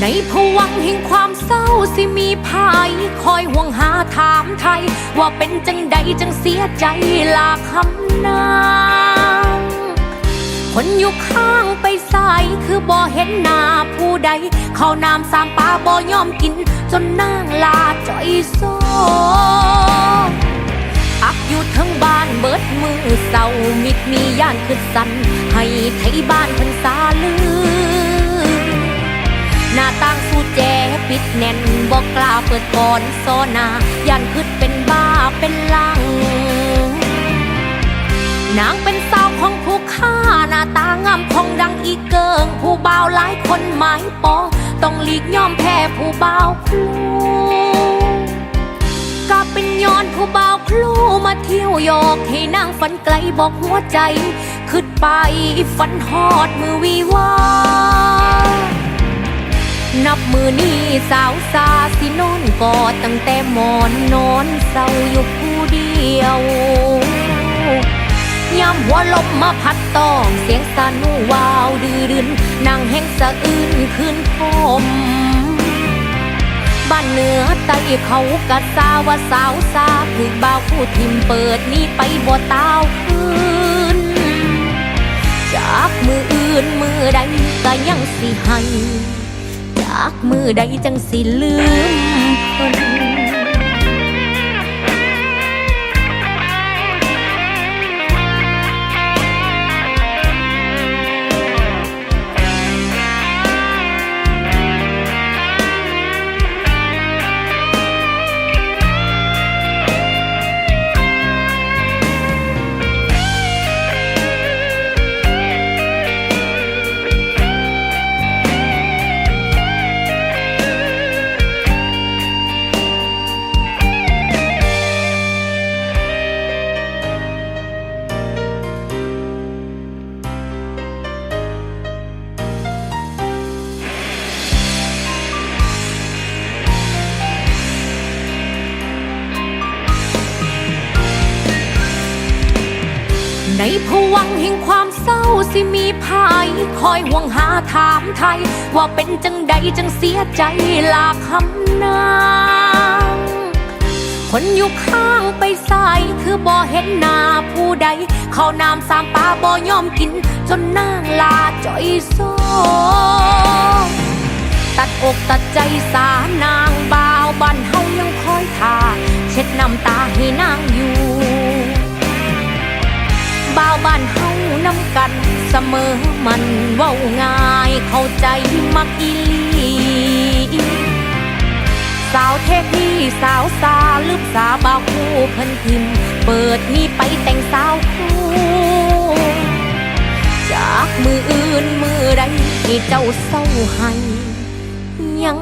ในผวังแห่งความเศร้าสิมีภายคอยห่วงหาถามไทย ว่าเป็นจังใดจังเสียใจลาคำนางคนอยู่ข้างไปใส่คือบ่เห็นหน้าผู้ใด เขาน้ำสามปลาบ่ยอมกิน จนนางลาจ่อยโซอักอยู่ทั้งบ้านเบิดมือเศร้ามิดมีย่านขึ้นสัน ให้ไทยบ้านพิ่นสาลือ แน่นบอกกล้าเปิดก่อนโซนาย่านขึ้นเป็นบ้าเป็นลัง นางเป็นสาวของผู้ฆ่าหน้าตางามของดังอีเกิง ผู้บ่าวหลายคนหมายปอง ต้องหลีกย่อมแพ้ผู้บ่าวคลูก็เป็นย้อนผู้บ่าวคลูมาเที่ยวหยอกให้นางฝันไกลบอกหัวใจ ขึ้นไปฝันฮอดมือวีวา นับมือนี้สาวสาสินอนกอดตั้งแต่หมอนนอนเศร้าอยู่ผู้เดียวยามหัวลมมาพัดตองเสียงสานูวาวดือดึนนางแห่งสะอื้นคืนพมบ้านเหนือใต้เขากะสาวสาวสาถึกบ่าวผู้ทิมเปิดนี้ไปบ่ตาวคืนจากมืออื่นมือใดก็ยังสิให้ากมือใดจังสิลืมคน ในผวังแห่งความเศร้าสิมีภายคอยห่วงหาถามไทย ว่าเป็นจังใดจังเสียใจลาคำนางคนอยู่ข้างไปใส่คือบ่เห็นหน้าผู้ใด เขาน้ำสามปลาบ่ยอมกิน จนนางลาจ่อยโซ มอมันเว้าง่ายเข้าใจมักอีลีสาวเทพีสาวสาลืมสาบาคู่เพิ่นทิม เปิดนี่ไปแต่งสาวคู่จากมืออื่นมือใดที่เจ้าเศร้าให้ยัง